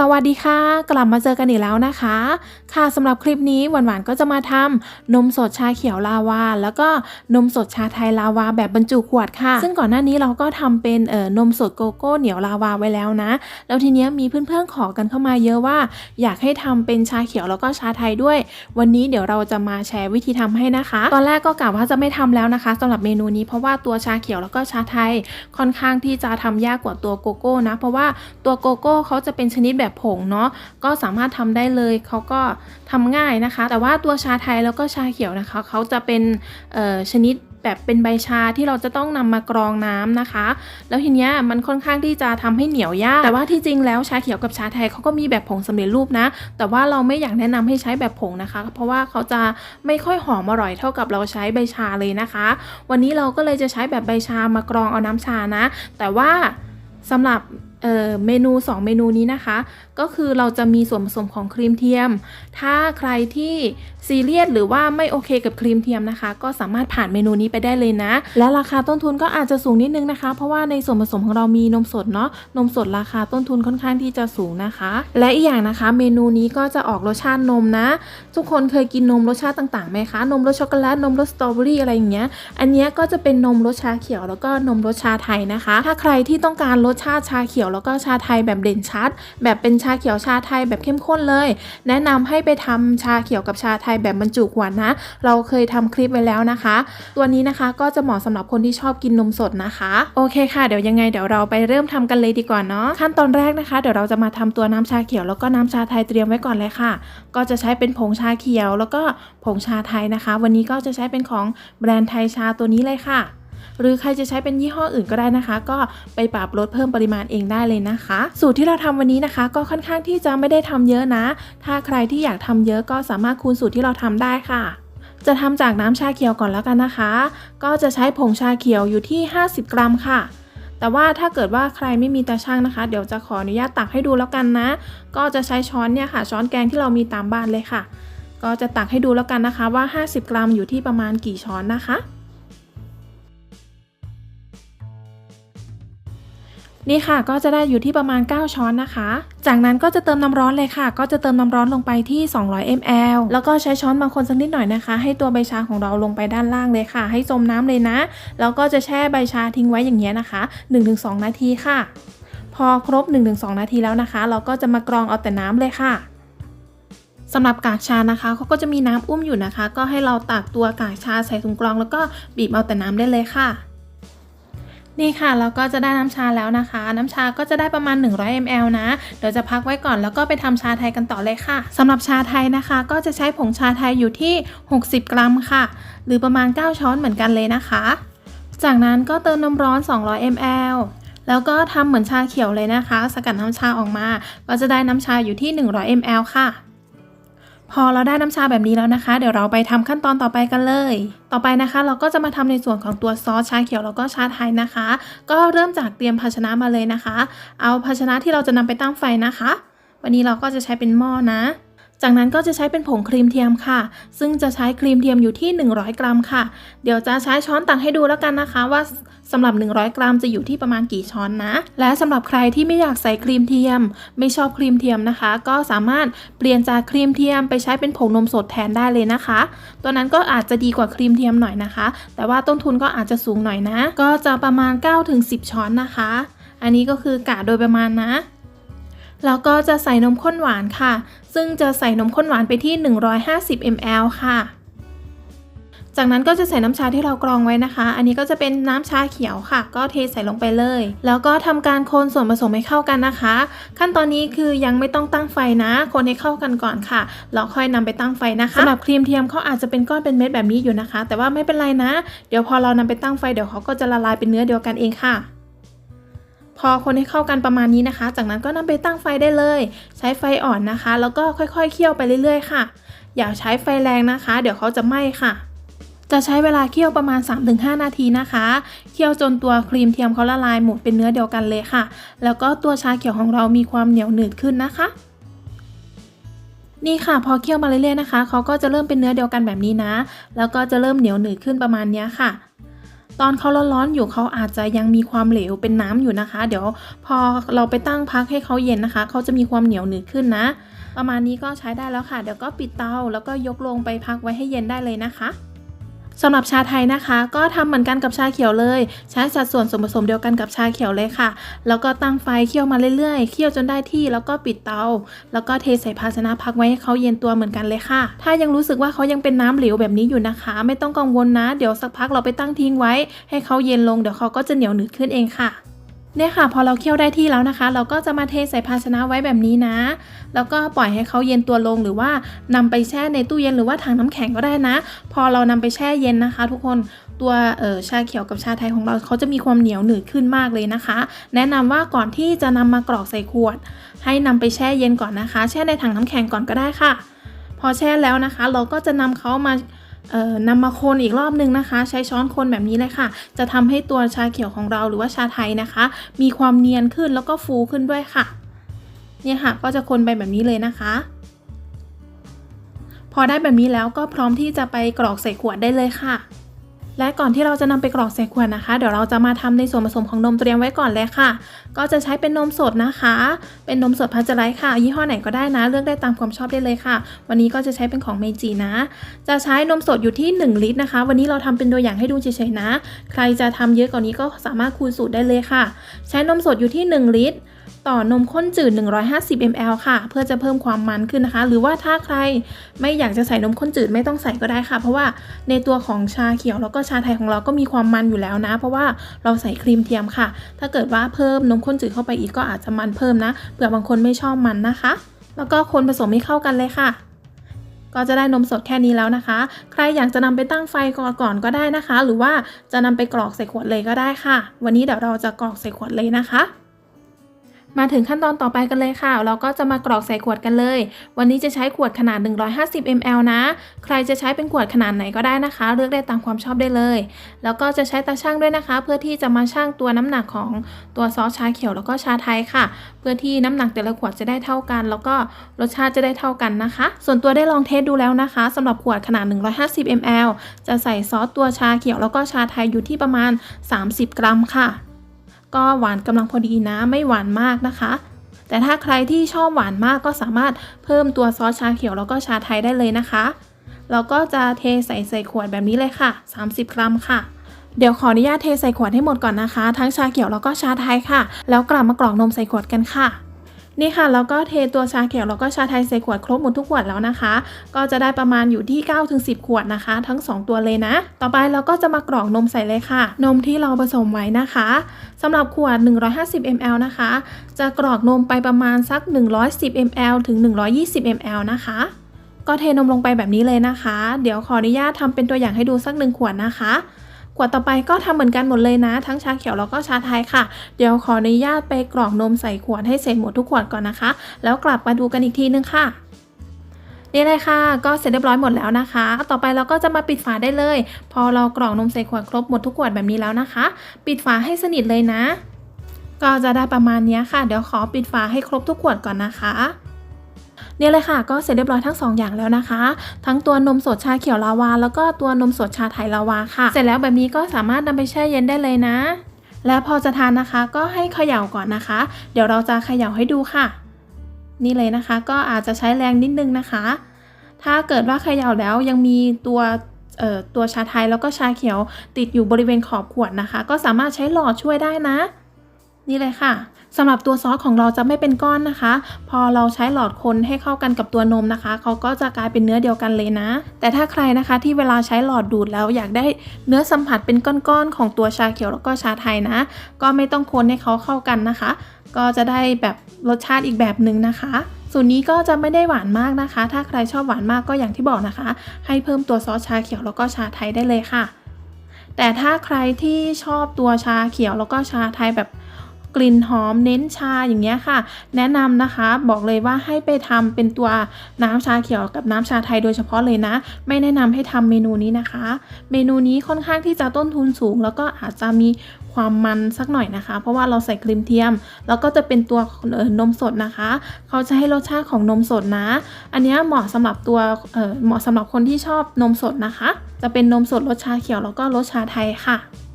สวัสดีค่ะ กลับมาเจอกันอีกแล้วนะคะ ค่ะสำหรับคลิปนี้หวานๆก็จะมาทำนมสดชาเขียวลาวา แล้วก็นมสดชาไทยลาวาแบบบรรจุขวดค่ะ ซึ่งก่อนหน้านี้เราก็ทำเป็นเอ่อนมสดโกโก้เหนียวลาวาไว้แล้วนะ แล้วทีเนี้ยมีเพื่อนๆขอกันเข้ามาเยอะว่า อยากให้ทำเป็นชาเขียวแล้วก็ชาไทยด้วย วันนี้เดี๋ยวเราจะมาแชร์วิธีทำให้นะคะ ตอนแรกก็กะว่าจะไม่ทำแล้วนะคะสำหรับเมนูนี้เพราะว่าตัวชาเขียวแล้วก็ชาไทย ค่อนข้างที่จะทำยากกว่าตัวโกโก้นะ เพราะว่าตัวโกโก้เขาจะเป็นชนิดแบบผงเนาะก็สามารถทำได้เลยเขาก็ทำง่ายนะคะ แต่ว่าตัวชาไทยแล้วก็ชาเขียวนะคะเขาจะเป็นชนิดแบบเป็นใบชาที่เราจะต้องนำมากรองน้ำนะคะ แล้วทีเนี้ยมันค่อนข้างที่จะทำให้เหนียวยาก แต่ว่าที่จริงแล้วชาเขียวกับชาไทยเขาก็มีแบบผงสำเร็จรูปนะ แต่ว่าเราไม่อยากแนะนำให้ใช้แบบผงนะคะ เพราะว่าเขาจะไม่ค่อยหอมอร่อยเท่ากับเราใช้ใบชาเลยนะคะ วันนี้เราก็เลยจะใช้แบบใบชามากรองเอาน้ำชานะ แต่ว่าสำหรับเเมนู 2 เมนูนี้นะคะ ก็คือเราจะมีส่วนผสมของครีมเทียม ถ้าใครที่ซีเรียสหรือว่าไม่โอเคกับครีมเทียมนะคะ ก็สามารถผ่านเมนูนี้ไปได้เลยนะ และราคาต้นทุนก็อาจจะสูงนิดนึงนะคะ เพราะว่าในส่วนผสมของเรามีนมสดเนาะนมสดราคาต้นทุนค่อนข้างที่จะสูงนะคะ และอีกอย่างนะคะ เมนูนี้ก็จะออกรสชาตินมนะ ทุกคนเคยกินนมรสชาติต่างๆไหมคะนมรสช็อกโกแลตนมรสสตรอเบอรี่อะไรอย่างเงี้ยอันนี้ก็จะเป็นนมรสชาเขียวแล้วก็นมรสชาไทยนะคะ ถ้าใครที่ต้องการรสชาติชาเขียวแล้วก็ชาไทยแบบเด่นชัด แบบเป็นชาเขียวชาไทยแบบเข้มข้นเลย แนะนำให้ไปทำชาเขียวกับชาไทยแบบบรรจุขวดนะ เราเคยทำคลิปไว้แล้วนะคะ ตัวนี้นะคะก็จะเหมาะสำหรับคนที่ชอบกินนมสดนะคะ โอเคค่ะเดี๋ยวยังไงเดี๋ยวเราไปเริ่มทำกันเลยดีกว่าเนาะขั้นตอนแรกนะคะ เดี๋ยวเราจะมาทำตัวน้ำชาเขียวแล้วก็น้ำชาไทยเตรียมไว้ก่อนเลยค่ะ ก็จะใช้เป็นผงชาเขียว แล้วก็ผงชาไทยนะคะ วันนี้ก็จะใช้เป็นของแบรนด์ไทยชาตัวนี้เลยค่ะ หรือใครจะใช้เป็นยี่ห้ออื่นก็ได้นะคะ ก็ไปปรับลดเพิ่มปริมาณเองได้เลยนะคะ สูตรที่เราทำวันนี้นะคะ ก็ค่อนข้างที่จะไม่ได้ทำเยอะนะ ถ้าใครที่อยากทำเยอะก็สามารถคูณสูตรที่เราทำได้ค่ะจะทำจากน้ำชาเขียวก่อนแล้วกันนะคะ ก็จะใช้ผงชาเขียวอยู่ที่ 50 กรัมค่ะ แต่ว่าถ้าเกิดว่าใครไม่มีตาช่างนะคะ เดี๋ยวจะขออนุญาตตักให้ดูแล้วกันนะ ก็จะใช้ช้อนเนี่ยค่ะ ช้อนแกงที่เรามีตามบ้านเลยค่ะ ก็จะตักให้ดูแล้วกันนะคะว่า 50 กรัมอยู่ที่ประมาณกี่ช้อนนะคะ นี่ค่ะก็จะได้อยู่ที่ประมาณ 9 ช้อนนะคะ จากนั้นก็จะเติมน้ำร้อนเลยค่ะ ก็จะเติมน้ำร้อนลงไปที่ 200 ml แล้วก็ใช้ช้อนบางคนสักนิดหน่อยนะคะ ให้ตัวใบชาของเราลงไปด้านล่างเลยค่ะ ให้จมน้ำเลยนะ แล้วก็จะแช่ใบชาทิ้งไว้อย่างเงี้ยนะคะ 1-2 นาทีค่ะ พอครบ 1-2 นาทีแล้วนะคะ เราก็จะมากรองเอาแต่น้ำเลยค่ะสำหรับกากชานะคะเขาก็จะมีน้ำอุ้มอยู่นะคะ ก็ให้เราตักตัวกากชาใส่ถุงกรองแล้วก็บีบเอาแต่น้ำได้เลยค่ะ นี่ค่ะเราก็จะได้น้ำชาแล้วนะคะ น้ำชาก็จะได้ประมาณ 100 ml นะ เดี๋ยวจะพักไว้ก่อนแล้วก็ไปทำชาไทยกันต่อเลยค่ะสำหรับชาไทยนะคะ ก็จะใช้ผงชาไทยอยู่ที่ 60 กรัมค่ะ หรือประมาณ 9 ช้อนเหมือนกันเลยนะคะ จากนั้นก็เติมน้ำร้อน 200 ml แล้วก็ทำเหมือนชาเขียวเลยนะคะ สกัดน้ำชาออกมา ก็จะได้น้ำชาอยู่ที่ 100 ml ค่ะ พอเราได้น้ำชาแบบนี้แล้วนะคะ เดี๋ยวเราไปทำขั้นตอนต่อไปกันเลย ต่อไปนะคะ เราก็จะมาทำในส่วนของตัวซอสชาเขียวแล้วก็ชาไทยนะคะ ก็เริ่มจากเตรียมภาชนะมาเลยนะคะ เอาภาชนะที่เราจะนำไปตั้งไฟนะคะ วันนี้เราก็จะใช้เป็นหม้อนะ จากนั้นก็จะใช้เป็นผงครีมเทียมค่ะ ซึ่งจะใช้ครีมเทียมอยู่ที่ 100 กรัมค่ะ เดี๋ยวจะใช้ช้อนตักให้ดูแล้วกันนะคะว่าสำหรับ 100 กรัมจะอยู่ที่ประมาณกี่ช้อนนะ และสำหรับใครที่ไม่อยากใส่ครีมเทียม ไม่ชอบครีมเทียมนะคะ ก็สามารถเปลี่ยนจากครีมเทียมไปใช้เป็นผงนมสดแทนได้เลยนะคะ ตัวนั้นก็อาจจะดีกว่าครีมเทียมหน่อยนะคะ แต่ว่าต้นทุนก็อาจจะสูงหน่อยนะ ก็จะประมาณ 9-10 ช้อนนะคะ อันนี้ก็คือกะโดยประมาณนะ แล้วก็จะใส่นมข้นหวานค่ะ ซึ่งจะใส่นมข้นหวานไปที่ 150 ml ค่ะ จากนั้นก็จะใส่น้ำชาที่เรากรองไว้นะคะ อันนี้ก็จะเป็นน้ำชาเขียวค่ะ ก็เทใส่ลงไปเลย แล้วก็ทำการคนส่วนผสมให้เข้ากันนะคะ ขั้นตอนนี้คือยังไม่ต้องตั้งไฟนะ คนให้เข้ากันก่อนค่ะแล้วค่อยนำไปตั้งไฟนะคะสำหรับครีมเทียมเขาอาจจะเป็นก้อนเป็นเม็ดแบบนี้อยู่นะคะ แต่ว่าไม่เป็นไรนะ เดี๋ยวพอเรานำไปตั้งไฟเดี๋ยวเขาก็จะละลายเป็นเนื้อเดียวกันเองค่ะ พอคนให้เข้ากันประมาณนี้นะคะ จากนั้นก็นำไปตั้งไฟได้เลย ใช้ไฟอ่อนนะคะ แล้วก็ค่อยๆเคี่ยวไปเรื่อยๆค่ะ อย่าใช้ไฟแรงนะคะ เดี๋ยวเขาจะไหม้ค่ะ จะใช้เวลาเคี่ยวประมาณ 3-5 นาทีนะคะ เคี่ยวจนตัวครีมเทียมเขาละลายหมดเป็นเนื้อเดียวกันเลยค่ะ แล้วก็ตัวชาเขียวของเรามีความเหนียวหนืดขึ้นนะคะนี่ค่ะพอเคี่ยวมาเรื่อยๆนะคะเขาก็จะเริ่มเป็นเนื้อเดียวกันแบบนี้นะ แล้วก็จะเริ่มเหนียวหนืดขึ้นประมาณนี้ค่ะ ตอนเขาร้อนๆอยู่เขาอาจจะยังมีความเหลวเป็นน้ำอยู่นะคะ เดี๋ยวพอเราไปตั้งพักให้เขาเย็นนะคะเขาจะมีความเหนียวหนืดขึ้นนะ ประมาณนี้ก็ใช้ได้แล้วค่ะ เดี๋ยวก็ปิดเตาแล้วก็ยกลงไปพักไว้ให้เย็นได้เลยนะคะ สำหรับชาไทยนะคะ ก็ทำเหมือนกันกับชาเขียวเลย ใช้สัดส่วนส่วนผสมเดียวกันกับชาเขียวเลยค่ะ แล้วก็ตั้งไฟเคี่ยวมาเรื่อยๆเคี่ยวจนได้ที่แล้วก็ปิดเตา แล้วก็เทใส่ภาชนะพักไว้ให้เขาเย็นตัวเหมือนกันเลยค่ะ ถ้ายังรู้สึกว่าเขายังเป็นน้ำเหลวแบบนี้อยู่นะคะ ไม่ต้องกังวลนะ เดี๋ยวสักพักเราไปตั้งทิ้งไว้ ให้เขาเย็นลงเดี๋ยวเขาก็จะเหนียวหนืดขึ้นเองค่ะ เนี่ยค่ะ พอเราเคี่ยวได้ที่แล้วนะคะ เราก็จะมาเทใส่ภาชนะไว้แบบนี้นะ แล้วก็ปล่อยให้เขาเย็นตัวลงหรือว่านำไปแช่ในตู้เย็นหรือว่าถังน้ำแข็งก็ได้นะ พอเรานำไปแช่เย็นนะคะ ทุกคนตัวชาเขียวกับชาไทยของเราเขาจะมีความเหนียวหนืดขึ้นมากเลยนะคะ แนะนำว่าก่อนที่จะนำมากรอกใส่ขวด ให้นำไปแช่เย็นก่อนนะคะ แช่ในถังน้ำแข็งก่อนก็ได้ค่ะ พอแช่แล้วนะคะ เราก็จะนำเขามา นำมาคนอีกรอบนึงนะคะ ใช้ช้อนคนแบบนี้เลยค่ะ จะทำให้ตัวชาเขียวของเราหรือว่าชาไทยนะคะ มีความเนียนขึ้นแล้วก็ฟูขึ้นด้วยค่ะ เนี่ยค่ะก็จะคนไปแบบนี้เลยนะคะ พอได้แบบนี้แล้วก็พร้อมที่จะไปกรอกใส่ขวดได้เลยค่ะ และก่อนที่เราจะนำไปกรอกใส่ขวดนะคะ เดี๋ยวเราจะมาทำในส่วนผสมของนมเตรียมไว้ก่อนเลยค่ะ ก็จะใช้เป็นนมสดนะคะ เป็นนมสดพัชไลท์ค่ะ ยี่ห้อไหนก็ได้นะ เลือกได้ตามความชอบได้เลยค่ะ วันนี้ก็จะใช้เป็นของเมจินะ จะใช้นมสดอยู่ที่ 1 ลิตรนะคะ วันนี้เราทำเป็นตัวอย่างให้ดูเฉยๆนะ ใครจะทำเยอะกว่านี้ก็สามารถคูณสูตรได้เลยค่ะ ใช้นมสดอยู่ที่ 1 ลิตร ต่อนมข้นจืด 150 ml ค่ะ เพื่อจะเพิ่มความมันขึ้นนะคะ หรือว่าถ้าใครไม่อยากจะใส่นมข้นจืดไม่ต้องใส่ก็ได้ค่ะ เพราะว่าในตัวของชาเขียวแล้วก็ชาไทยของเราก็มีความมันอยู่แล้วนะ เพราะว่าเราใส่ครีมเทียมค่ะ ถ้าเกิดว่าเพิ่มนมข้นจืดเข้าไปอีกก็อาจจะมันเพิ่มนะ เผื่อบางคนไม่ชอบมันนะคะ แล้วก็คนผสมให้เข้ากันเลยค่ะก็จะได้นมสดแค่นี้แล้วนะคะ ใครอยากจะนำไปตั้งไฟก่อนก่อนก็ได้นะคะ หรือว่าจะนำไปกรอกใส่ขวดเลยก็ได้ค่ะ วันนี้เดี๋ยวเราจะกรอกใส่ขวดเลยนะคะ มาถึงขั้นตอนต่อไปกันเลยค่ะ เราก็จะมากรอกใส่ขวดกันเลย วันนี้จะใช้ขวดขนาด 150 ml นะ ใครจะใช้เป็นขวดขนาดไหนก็ได้นะคะ เลือกได้ตามความชอบได้เลย แล้วก็จะใช้ตาช่างด้วยนะคะ เพื่อที่จะมาชั่งตัวน้ำหนักของตัวซอสชาเขียวแล้วก็ชาไทยค่ะ เพื่อที่น้ำหนักแต่ละขวดจะได้เท่ากัน แล้วก็รสชาติจะได้เท่ากันนะคะ ส่วนตัวได้ลองเทสดูแล้วนะคะสำหรับขวดขนาด 150 ml จะใส่ซอสตัวชาเขียวแล้วก็ชาไทยอยู่ที่ประมาณ 30 กรัมค่ะ ก็หวานกำลังพอดีนะ ไม่หวานมากนะคะ แต่ถ้าใครที่ชอบหวานมากก็สามารถเพิ่มตัวซอสชาเขียวแล้วก็ชาไทยได้เลยนะคะแล้วก็จะเทใส่ใส่ขวดแบบนี้เลยค่ะ 30 กรัมค่ะ เดี๋ยวขออนุญาตเทใส่ขวดให้หมดก่อนนะคะ ทั้งชาเขียวแล้วก็ชาไทยค่ะ แล้วกลับมากรอกนมใส่ขวดกันค่ะ นี่ค่ะแล้วก็เทตัวชาเขียวแล้วก็ชาไทยใส่ขวดครบหมดทุกขวดแล้วนะคะ ก็จะได้ประมาณอยู่ที่ 9-10 ขวดนะคะ ทั้ง 2 ตัวเลยนะ ต่อไปเราก็จะมากรอกนมใส่เลยค่ะ นมที่เราผสมไว้นะคะสำหรับขวด 150 ml นะคะ จะกรอกนมไปประมาณสัก 110 ml ถึง 120 ml นะคะก็เทนมลงไปแบบนี้เลยนะคะ เดี๋ยวขออนุญาตทำเป็นตัวอย่างให้ดูสักหนึ่งขวดนะคะ ขวดต่อไปก็ทำเหมือนกันหมดเลยนะ ทั้งชาเขียวแล้วก็ชาไทยค่ะ เดี๋ยวขออนุญาตไปกรอกนมใส่ขวดให้เสร็จหมดทุกขวดก่อนนะคะ แล้วกลับมาดูกันอีกทีนึงค่ะนี่เลยค่ะ ก็เสร็จเรียบร้อยหมดแล้วนะคะ ต่อไปเราก็จะมาปิดฝาได้เลย พอเรากรอกนมใส่ขวดครบหมดทุกขวดแบบนี้แล้วนะคะ ปิดฝาให้สนิทเลยนะ ก็จะได้ประมาณนี้ค่ะ เดี๋ยวขอปิดฝาให้ครบทุกขวดก่อนนะคะ เนี่ยเลยค่ะก็เสร็จเรียบร้อยทั้งสองอย่างแล้วนะคะ ทั้งตัวนมสดชาเขียวลาวา แล้วก็ตัวนมสดชาไทยลาวาค่ะ เสร็จแล้วแบบนี้ก็สามารถนำไปแช่เย็นได้เลยนะ แล้วพอจะทานนะคะก็ให้เขย่าก่อนนะคะ เดี๋ยวเราจะเขย่าให้ดูค่ะ นี่เลยนะคะก็อาจจะใช้แรงนิดนึงนะคะ ถ้าเกิดว่าเขย่าแล้วยังมีตัวตัวชาไทยแล้วก็ชาเขียวติดอยู่บริเวณขอบขวดนะคะ ก็สามารถใช้หลอดช่วยได้นะ นี่เลยค่ะสำหรับตัวซอสของเราจะไม่เป็นก้อนนะคะ พอเราใช้หลอดคนให้เข้ากันกับตัวนมนะคะเขาก็จะกลายเป็นเนื้อเดียวกันเลยนะ แต่ถ้าใครนะคะที่เวลาใช้หลอดดูดแล้วอยากได้เนื้อสัมผัสเป็นก้อนๆของตัวชาเขียวแล้วก็ชาไทยนะ ก็ไม่ต้องคนให้เขาเข้ากันนะคะ ก็จะได้แบบรสชาติอีกแบบหนึ่งนะคะสูตรนี้ก็จะไม่ได้หวานมากนะคะ ถ้าใครชอบหวานมากก็อย่างที่บอกนะคะ ให้เพิ่มตัวซอสชาเขียวแล้วก็ชาไทยได้เลยค่ะ แต่ถ้าใครที่ชอบตัวชาเขียวแล้วก็ชาไทยแบบ กลิ่นหอมเน้นชาอย่างเงี้ยค่ะ แนะนำนะคะบอกเลยว่าให้ไปทำเป็นตัวน้ำชาเขียวกับน้ำชาไทยโดยเฉพาะเลยนะ ไม่แนะนำให้ทำเมนูนี้นะคะ เมนูนี้ค่อนข้างที่จะต้นทุนสูง แล้วก็อาจจะมีความมันสักหน่อยนะคะ เพราะว่าเราใส่ครีมเทียม แล้วก็จะเป็นตัวนมสดนะคะ เขาจะให้รสชาติของนมสดนะ อันนี้เหมาะสำหรับตัวเเหมาะสำหรับคนที่ชอบนมสดนะคะ จะเป็นนมสดรสชาเขียวแล้วก็รสชาไทยค่ะ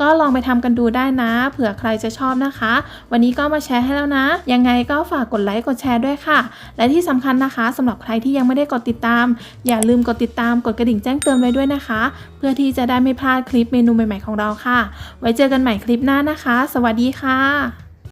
ก็ลองไปทำกันดูได้นะ เผื่อใครจะชอบนะคะ วันนี้ก็มาแชร์ให้แล้วนะ ยังไงก็ฝากกดไลค์กดแชร์ด้วยค่ะ และที่สำคัญนะคะสำหรับใครที่ยังไม่ได้กดติดตาม อย่าลืมกดติดตามกดกระดิ่งแจ้งเตือนไว้ด้วยนะคะ เพื่อที่จะได้ไม่พลาดคลิปเมนูใหม่ๆของเราค่ะ ไว้เจอกันใหม่คลิปหน้านะคะ สวัสดีค่ะ